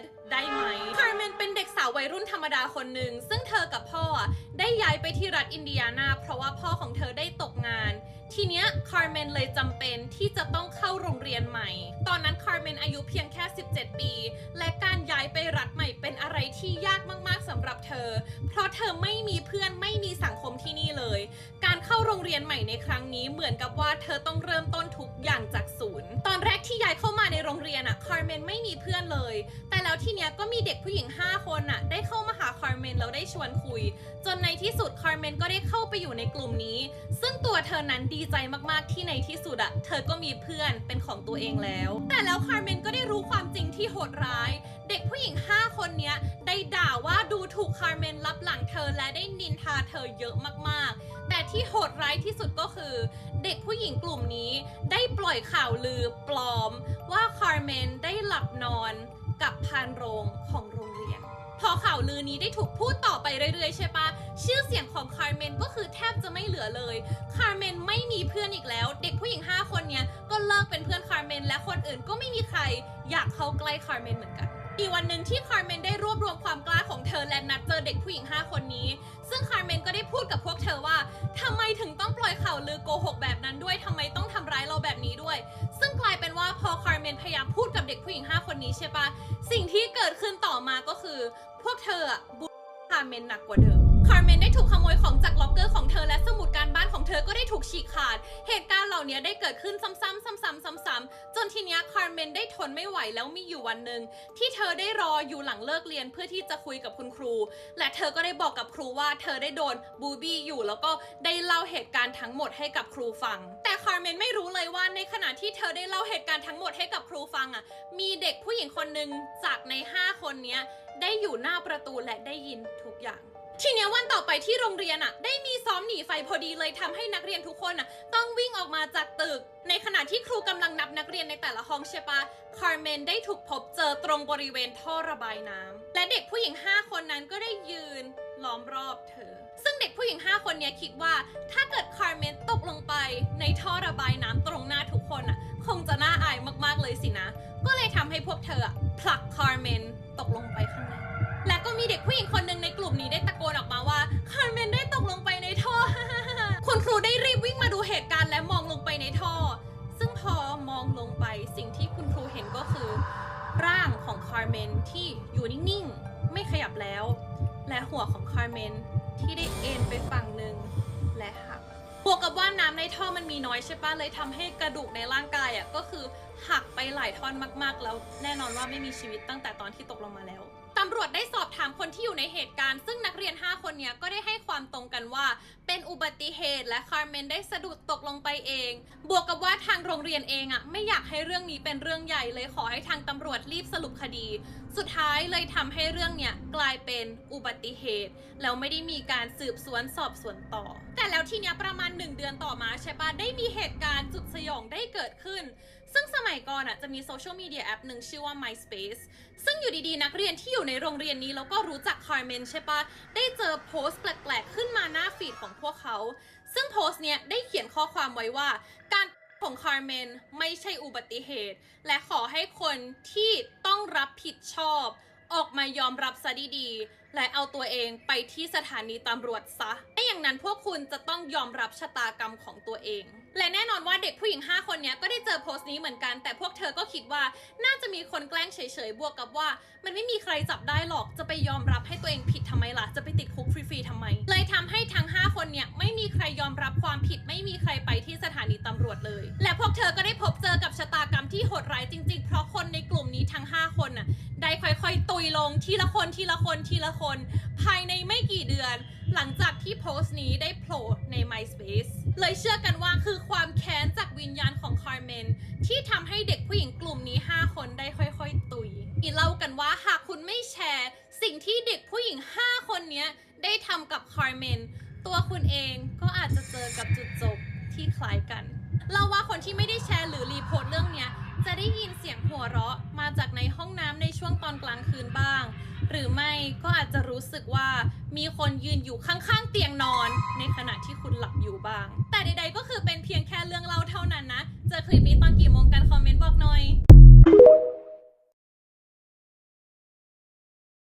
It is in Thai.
bed ได้ไหม Carmen เป็นเด็กสาววัยรุ่นธรรมดาคนหนึ่ง ซึ่งเธอกับพ่อได้ย้ายไปที่รัฐอินเดียนา เพราะว่าพ่อของเธอได้ตกงาน ทีเนี้ย Carmen เลยจำเป็นที่จะต้องเข้าโรงเรียนใหม่ ตอนนั้น Carmen อายุเพียงแค่ 17 ปี และการย้ายไปรัฐใหม่เป็นอะไรที่ยากมากๆสำหรับเธอ เพราะเธอไม่มีเพื่อนไม่มีสังคมที่นี่เลย การเข้าโรงเรียนใหม่ในครั้งนี้เหมือนกับว่าเธอต้องเริ่มต้นทุกอย่างจาก รงเรียนอะคาร์เมนไม่มีเพื่อนเลย แต่แล้วทีเนี้ยก็มีเด็กผู้หญิง 5 คนอะได้เข้ามาหาคาร์เมนแล้วได้ชวนคุย จนในที่สุดคาร์เมนก็ได้เข้าไปอยู่ในกลุ่มนี้ ซึ่งตัวเธอนั้นดีใจมากๆที่ในที่สุดอะเธอก็มีเพื่อนเป็นของตัวเองแล้ว แต่แล้วคาร์เมนก็ได้รู้ความจริงที่โหดร้าย เด็กผู้หญิง 5 คนเนี้ยได้ด่าว่าดูถูกคาร์เมนรับหลังเธอและได้นินทาเธอเยอะมากๆ แต่ที่โหดร้ายที่สุดก็คือ เด็กผู้หญิงกลุ่มนี้ได้ปล่อยข่าวลือปลอม ว่าคาร์เมนได้หลับนอนกับพานโรงของโรงเรียน พอข่าวลือนี้ได้ถูกพูดต่อไปเรื่อยๆ ใช่ปะชื่อเสียงของคาร์เมนก็คือแทบจะไม่เหลือเลย คาร์เมนไม่มีเพื่อนอีกแล้ว เด็กผู้หญิง 5 คนเนี้ยก็เลิกเป็นเพื่อนคาร์เมนและคนอื่นก็ไม่มีใครอยากเข้าใกล้คาร์เมนเหมือนกัน อีกวันหนึ่งที่คาร์เมนได้รวบรวมความกล้าของเธอและนัดเจอเด็กผู้หญิง 5 คนนี้ ซึ่งคาร์เมนก็ได้พูดกับพวกเธอว่าทำไมถึงต้องปล่อยข่าวลือโกหกแบบนั้นด้วยทำไมต้องทำร้ายเราแบบนี้ด้วย ซึ่งกลายเป็นว่าพอคาร์เมนพยายามพูดกับเด็กผู้หญิง 5 คนนี้ใช่ปะสิ่งที่เกิดขึ้นต่อมาก็คือ พวกเธอาร์เมนหนักกว่าเดิม คาร์เมนได้ถูกขโมยของจากล็อกเกอร์ของเธอและสมุดการบ้านของเธอก็ได้ถูกฉีกขาด เหตุการณ์เหล่านี้ได้เกิดขึ้นซ้ำๆซ้ำๆซ้ำๆจนทีเนี้ยคาร์เมนได้ทนไม่ไหวแล้วมีอยู่วันหนึ่งที่เธอได้รออยู่หลังเลิกเรียนเพื่อที่จะคุยกับคุณครู และเธอก็ได้บอกกับครูว่าเธอได้โดนบูบี้อยู่แล้วก็ได้เล่าเหตุการณ์ทั้งหมดให้กับครูฟังแคาร์เมนไม่รู้เลยว่าในขณะที่เธอได้เล่าเหตุการณ์ทั้งหมดให้กับครูฟังอะ มีเด็กผู้หญิงคนหนึ่งจากใน 5 คนเนี้ยได้อยู่หน้าประตูและได้ยินทุกอย่าง ทีเนี้ยวันต่อไปที่โรงเรียนอะ ได้มีซ้อมหนีไฟพอดีเลยทำให้นักเรียนทุกคนอะ ต้องวิ่งออกมาจากตึก ในขณะที่ครูกำลังนับนักเรียนในแต่ละห้องใช่ปะคาร์เมนได้ถูกพบเจอตรงบริเวณท่อระบายน้ำและเด็กผู้หญิง 5 คนนั้นก็ได้ยืนล้อมรอบเธอ ซึ่งเด็ก ญิง 5 คนเนี้ยคิดว่าถ้าเกิดคาร์เมนตกลงไปในท่อระบายน้ำตรงหน้าทุกคนอะ คงจะน่าอายมากๆเลยสินะ ก็เลยทำให้พวกเธอผลักคาร์เมนตกลงไปข้างในและก็มีเด็กผู้หญิงคนหนึ่งในกลุ่มนี้ได้ตะโกนออกมาว่าคาร์เมนได้ตกลงไปในท่อ คุณครูได้รีบวิ่งมาดูเหตุการณ์และมองลงไปในท่อ ซึ่งพอมองลงไปสิ่งที่คุณครูเห็นก็คือ ร่างของคาร์เมนที่อยู่นิ่งๆ ไม่ขยับแล้ว และหัวของคาร์เมน ที่ได้เอ็นไปฝั่งหนึ่งและหักบวกกับว่าน้ำในท่อมันมีน้อยใช่ปะเลยทำให้กระดูกในร่างกายอะก็คือหักไปหลายท่อนมากๆ แล้วแน่นอนว่าไม่มีชีวิตตั้งแต่ตอนที่ตกลงมาแล้ว ตำรวจได้สอบถามคนที่อยู่ในเหตุการณ์ ซึ่งนักเรียน 5 คนเนี้ยก็ได้ให้ความตรงกันว่า เป็นอุบัติเหตุและคาร์เมนได้สะดุดตกลงไปเอง บวกกับว่าทางโรงเรียนเองอะไม่อยากให้เรื่องนี้เป็นเรื่องใหญ่เลยขอให้ทางตำรวจรีบสรุปคดี สุดท้ายเลยทำให้เรื่องเนี้ยกลายเป็นอุบัติเหตุแล้วไม่ได้มีการสืบสวนสอบสวนต่อ แต่แล้วทีเนี้ยประมาณ 1 เดือนต่อมาใช่ปะได้มีเหตุการณ์จุดสยองได้เกิดขึ้น ซึ่งสมัยก่อนอะจะมีโซเชียลมีเดียแอปหนึ่งชื่อว่า MySpace ซึ่งอยู่ดีๆ นักเรียนที่อยู่ในโรงเรียนนี้แล้วก็รู้จักคาร์เมนใช่ปะได้เจอโพสต์แปลกๆ ขึ้นมาหน้าฟีดของพวกเขา ซึ่งโพสต์เนี้ยได้เขียนข้อความไว้ว่า การของคาร์เมนไม่ใช่อุบัติเหตุ และขอให้คนที่ต้องรับผิดชอบ ออกมายอมรับซะดีๆ และเอาตัวเองไปที่สถานีตำรวจซะไม่อย่างนั้นพวกคุณจะต้องยอมรับชะตากรรมของตัวเอง และแน่นอนว่าเด็กผู้หญิง 5 คนนี้ก็ได้เจอโพสต์นี้เหมือนกัน แต่พวกเธอก็คิดว่าน่าจะมีคนแกล้งเฉยๆ บวกกับว่า มันไม่มีใครจับได้หรอก จะไปยอมรับให้ตัวเองผิดทำไมล่ะ จะไปติดคุกฟรีๆทำไม เลยทำให้ทั้ง 5 คนเนี่ยไม่มีใครยอมรับความผิด ไม่มีใครไปที่สถานีตำรวจเลย และพวกเธอก็ได้พบเจอกับชะตากรรมที่โหดร้ายจริง ๆ เพราะคนในกลุ่มนี้ทั้ง 5 คนน่ะ ได้ค่อ ยๆตุยลงทีละคนทีละคนทีละคน ภายในไม่กี่เดือน หลังจากที่โพสต์นี้ได้โผล่ใน MySpace เลยเชื่อกันว่าคือความแค้นจากวิญญาณของคาร์เมนที่ทำให้เด็กผู้หญิงกลุ่มนี้ 5 คนได้ค่อยๆ ตุยอีเล่ากันว่าหากคุณไม่แชร์ สิ่งที่เด็กผู้หญิง 5 คนนี้ได้ทำกับคาร์เมนตัวคุณเองก็อาจจะเจอกับจุดจบที่คล้ายกัน เราว่าคนที่ไม่ได้แชร์หรือรีโพสต์เรื่องเนี้ยจะได้ยินเสียงหัวเราะมาจากในห้องน้ำใน ช่วงตอนกลางคืนบ้าง หรือไม่ก็อาจจะรู้สึกว่ามีคนยืนอยู่ข้างๆเตียงนอน ในขณะที่คุณหลับอยู่บ้าง แต่ใด